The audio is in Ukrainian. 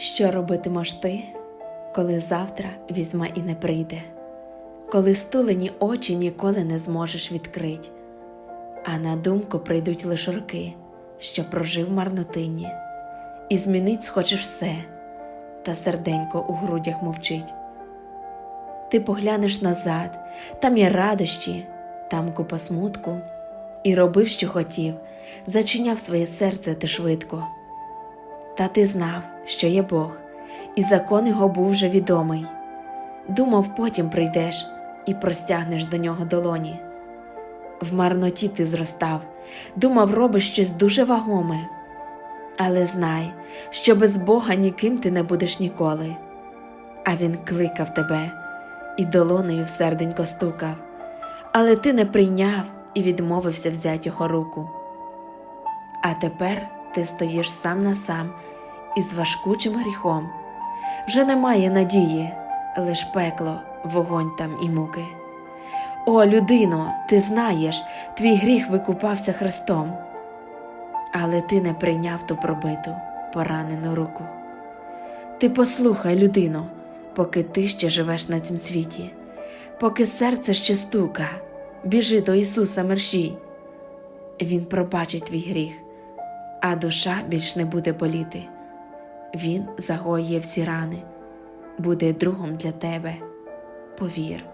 Що робитимеш ти, коли завтра візьма і не прийде, коли стулені очі ніколи не зможеш відкрить, а на думку прийдуть лише роки, що прожив в марнотині, і змінить схочеш все, та серденько у грудях мовчить. Ти поглянеш назад, там є радощі, там купа смутку, і робив, що хотів, зачиняв своє серце ти швидко. Та ти знав, що є Бог, і закон його був вже відомий. Думав, потім прийдеш і простягнеш до нього долоні. В марноті ти зростав, думав, робиш щось дуже вагоме. Але знай, що без Бога ніким ти не будеш ніколи. А він кликав тебе і долонею в серденько стукав, але ти не прийняв і відмовився взять його руку. А тепер ти стоїш сам на сам із важкучим гріхом. Вже немає надії, лиш пекло, вогонь там і муки. О, людино, ти знаєш, твій гріх викупався Христом, але ти не прийняв ту пробиту, поранену руку. Ти послухай, людино, поки ти ще живеш на цім світі, поки серце ще стука, біжи до Ісуса мерщій. Він пробачить твій гріх, а душа більш не буде боліти. Він загоює всі рани, буде другом для тебе. Повір.